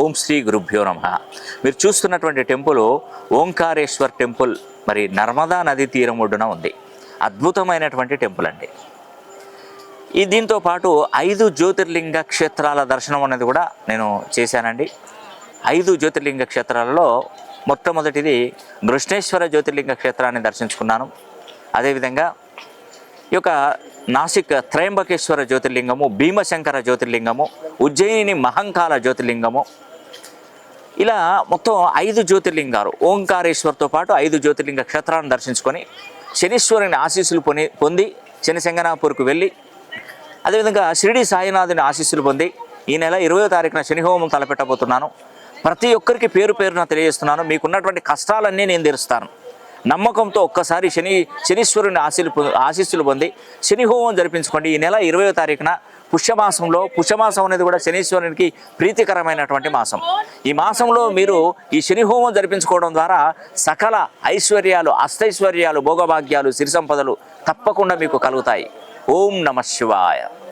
ఓం శ్రీ గురుభ్యో నమ. మీరు చూస్తున్నటువంటి టెంపుల్ ఓంకారేశ్వర్ టెంపుల్ మరి నర్మదా నది తీరం ఒడ్డున ఉంది. అద్భుతమైనటువంటి టెంపుల్ అండి. ఈ దీంతో పాటు ఐదు జ్యోతిర్లింగ క్షేత్రాల దర్శనం అనేది కూడా నేను చేశానండి. ఐదు జ్యోతిర్లింగ క్షేత్రాలలో మొట్టమొదటిది బృష్ణేశ్వర జ్యోతిర్లింగ క్షేత్రాన్ని దర్శించుకున్నాను. అదేవిధంగా ఈ యొక్క నాసిక్ త్రయంబకేశ్వర జ్యోతిర్లింగము భీమశంకర జ్యోతిర్లింగము ఉజ్జయిని మహంకాల జ్యోతిర్లింగము ఇలా మొత్తం ఐదు జ్యోతిర్లింగాలు ఓంకారేశ్వర్తో పాటు ఐదు జ్యోతిర్లింగ క్షేత్రాలను దర్శించుకొని శనీశ్వరుని ఆశీస్సులు పొని పొంది శనిశంగనాపూర్కు వెళ్ళి అదేవిధంగా షిరిడి సాయినాథుని ఆశీస్సులు పొంది ఈ నెల ఇరవయో తారీఖున శనిహోమం తలపెట్టబోతున్నాను. ప్రతి ఒక్కరికి పేరు పేరున తెలియజేస్తున్నాను. మీకున్నటువంటి కష్టాలన్నీ నేను తీరుస్తాను. నమ్మకంతో ఒక్కసారి శని శనీశ్వరుని ఆశీలు ఆశీస్సులు పొంది శని హోమం జరిపించుకోండి. ఈ నెల ఇరవయో తారీఖున పుష్యమాసంలో పుష్యమాసం అనేది కూడా శనీశ్వరునికి ప్రీతికరమైనటువంటి మాసం. ఈ మాసంలో మీరు ఈ శని హోమం జరిపించుకోవడం ద్వారా సకల ఐశ్వర్యాలు అష్టైశ్వర్యాలు భోగభాగ్యాలు సిరి సంపదలు తప్పకుండా మీకు కలుగుతాయి. ఓం నమ శివాయ.